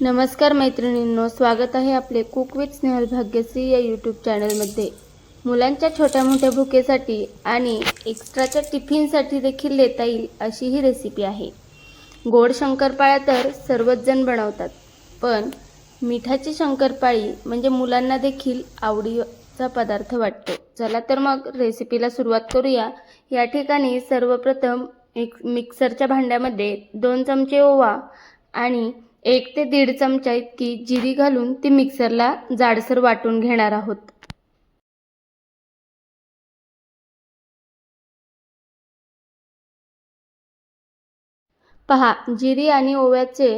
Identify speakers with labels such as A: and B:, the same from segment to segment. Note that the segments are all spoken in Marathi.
A: नमस्कार मैत्रिणींनो स्वागत आहे आपले कुक विथ स्नेहल भाग्यश्री या यूट्यूब चॅनलमध्ये मुलांच्या छोट्या मोठ्या भुकेसाठी आणि एक्स्ट्राच्या टिफिनसाठी देखील देता येईल अशी ही रेसिपी आहे. गोड शंकरपाळ्या तर सर्वच जण बनवतात पण मिठाची शंकरपाळी म्हणजे मुलांना देखील आवडीचा पदार्थ वाटतो. चला तर मग रेसिपीला सुरुवात करूया. या ठिकाणी सर्वप्रथम एक मिक्सरच्या भांड्यामध्ये दोन चमचे ओवा आणि एक ते दीड चमचा इतकी जिरी घालून ती मिक्सरला जाडसर वाटून घेणार आहोत. पहा जिरी आणि ओव्याचे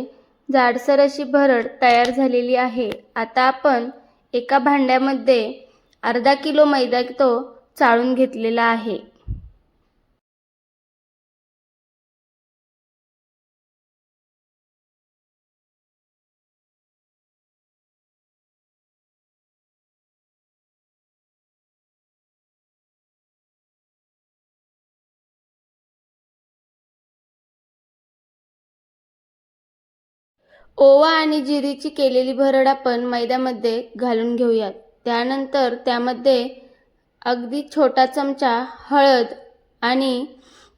A: जाडसर अशी भरड तयार झालेली आहे. आता आपण एका भांड्यामध्ये अर्धा किलो मैदा तो चाळून घेतलेला आहे. ओवा आणि जिरीची केलेली भरड आपण मैद्यामध्ये घालून घेऊयात. त्यानंतर त्यामध्ये अगदी छोटा चमचा हळद आणि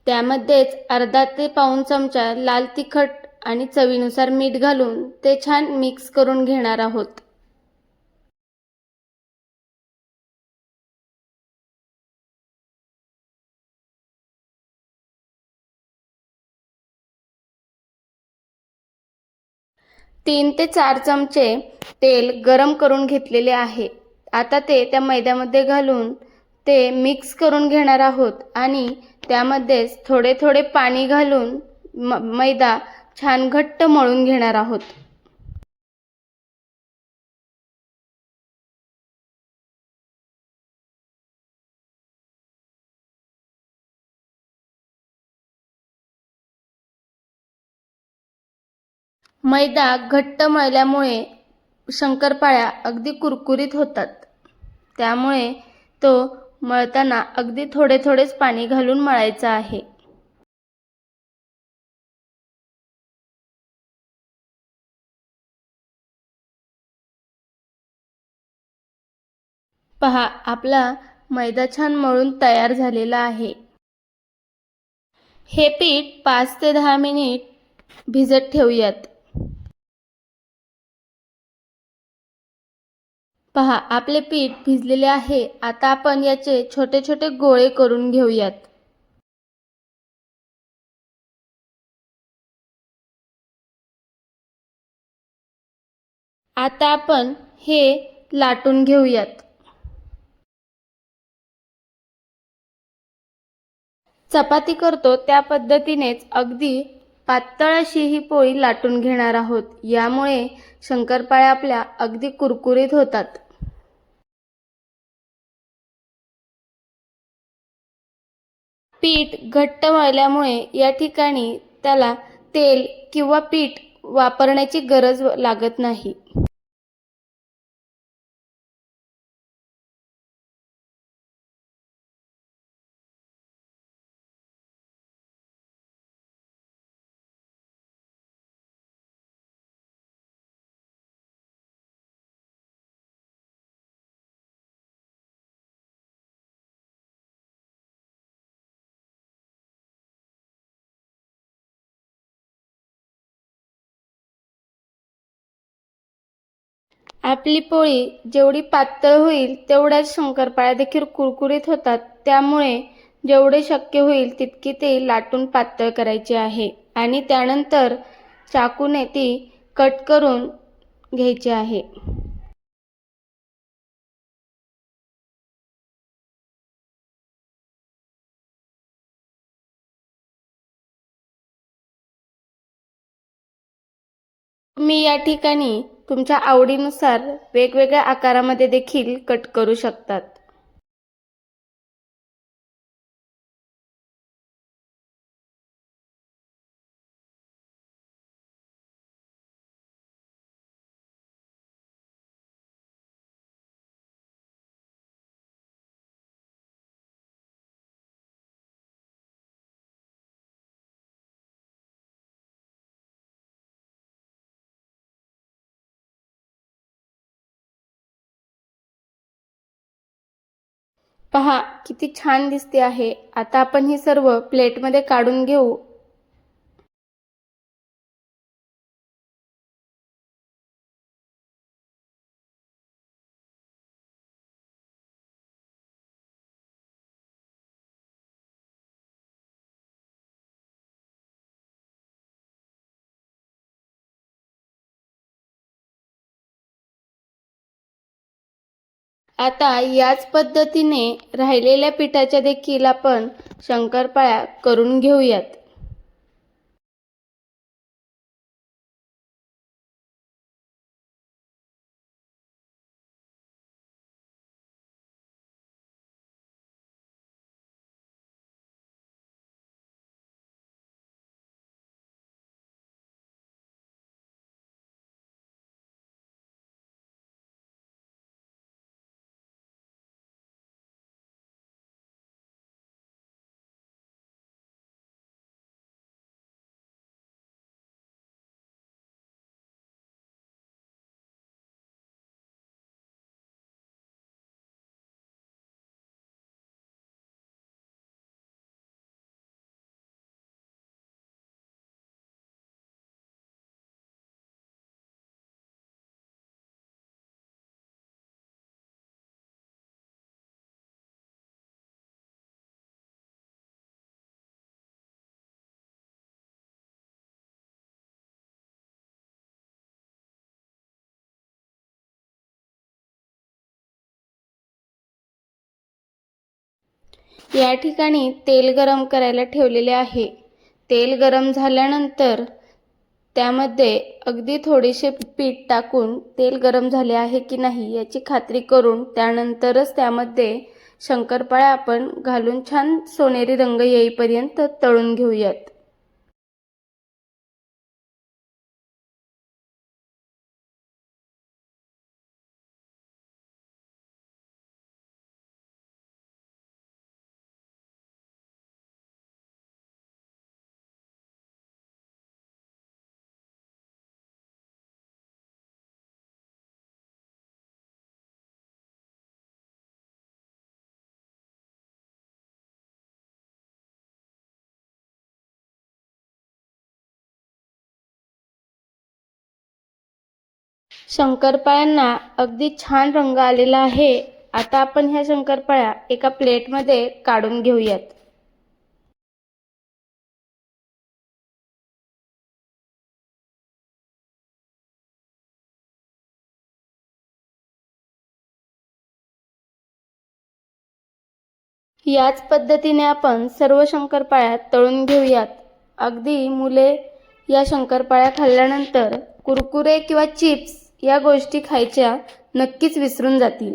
A: त्यामध्येच अर्धा ते पाऊण चमचा लाल तिखट आणि चवीनुसार मीठ घालून ते छान मिक्स करून घेणार आहोत. तीन ते चार चमचे तेल गरम करून घेतलेले आहे. आता ते त्या मैद्यामध्ये घालून ते मिक्स करून घेणार आहोत आणि त्यामध्येच थोडे थोडे पाणी घालून म मैदा छान घट्ट मळून घेणार आहोत. मैदा घट्ट मळल्यामुळे शंकरपाळ्या अगदी कुरकुरीत होतात. त्यामुळे तो मळताना अगदी थोडे थोडेच पाणी घालून मळायचा आहे. पहा आपला मैदा छान मळून तयार झालेला आहे. हे पीठ पाच ते दहा मिनिट भिजत ठेवूयात. पहा आपले पीठ भिजलेले आहे. आता आपण याचे छोटे छोटे गोळे करून घेऊयात. आता आपण हे लाटून घेऊयात. चपाती करतो त्या पद्धतीनेच अगदी पातळ अशी ही पोळी लाटून घेणार आहोत. यामुळे शंकरपाळ्या आपल्या अगदी कुरकुरीत होतात. पीठ घट्ट मळल्यामुळे या ठिकाणी त्याला तेल किंवा पीठ वापरण्याची गरज लागत नाही. आपली पोळी जेवढी पातळ होईल तेवढ्याच शंकरपाळ्या देखील कुरकुरीत होतात. त्यामुळे जेवढे शक्य होईल तितकी ते लाटून पातळ करायची आहे. आणि त्यानंतर चाकूने ती कट करून घ्यायची आहे. मी या ठिकाणी तुमच्या आवडीनुसार वेगवेगळ्या आकारामध्ये देखील कट करू शकतात. पहा किती छान दिसते आहे. आता आपण ही सर्व प्लेटमध्ये काढून घेऊ. आता याच पद्धतीने राहिलेल्या पिठाच्या देखील आपण शंकरपाळ्या करून घेऊयात. या ठिकाणी तेल गरम करायला ठेवलेले आहे. तेल गरम झाल्यानंतर त्यामध्ये अगदी थोडेसे पीठ टाकून तेल गरम झाले आहे की नाही याची खात्री करून त्यानंतरच त्यामध्ये शंकरपाळ्या आपण घालून छान सोनेरी रंग येईपर्यंत तळून घेऊयात. शंकरपाळ्यांना अगदी छान रंग आलेला आहे. आता आपण ह्या शंकरपाळ्या एका प्लेटमध्ये काढून घेऊयात. याच पद्धतीने आपण सर्व शंकरपाळ्या तळून घेऊयात. अगदी मुले या शंकरपाळ्या खाल्ल्यानंतर कुरकुरे किंवा चिप्स या गोष्टी खायच्या नक्कीच विसरून जातील.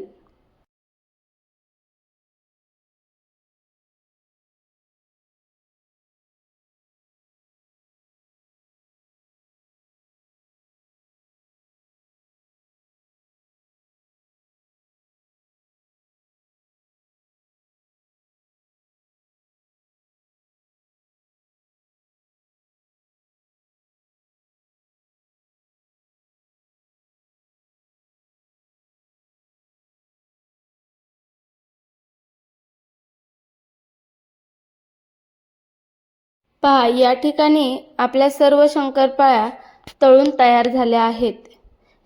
A: पहा या ठिकाणी आपल्या सर्व शंकरपाळ्या तळून तयार झाल्या आहेत.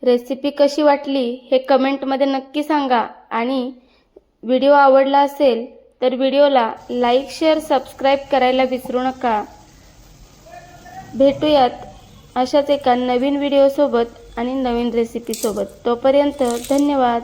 A: रेसिपी कशी वाटली हे कमेंटमध्ये नक्की सांगा आणि व्हिडिओ आवडला असेल तर व्हिडिओला लाईक शेअर सबस्क्राईब करायला विसरू नका. भेटूयात अशाच एका नवीन व्हिडिओसोबत आणि नवीन रेसिपीसोबत. तोपर्यंत धन्यवाद.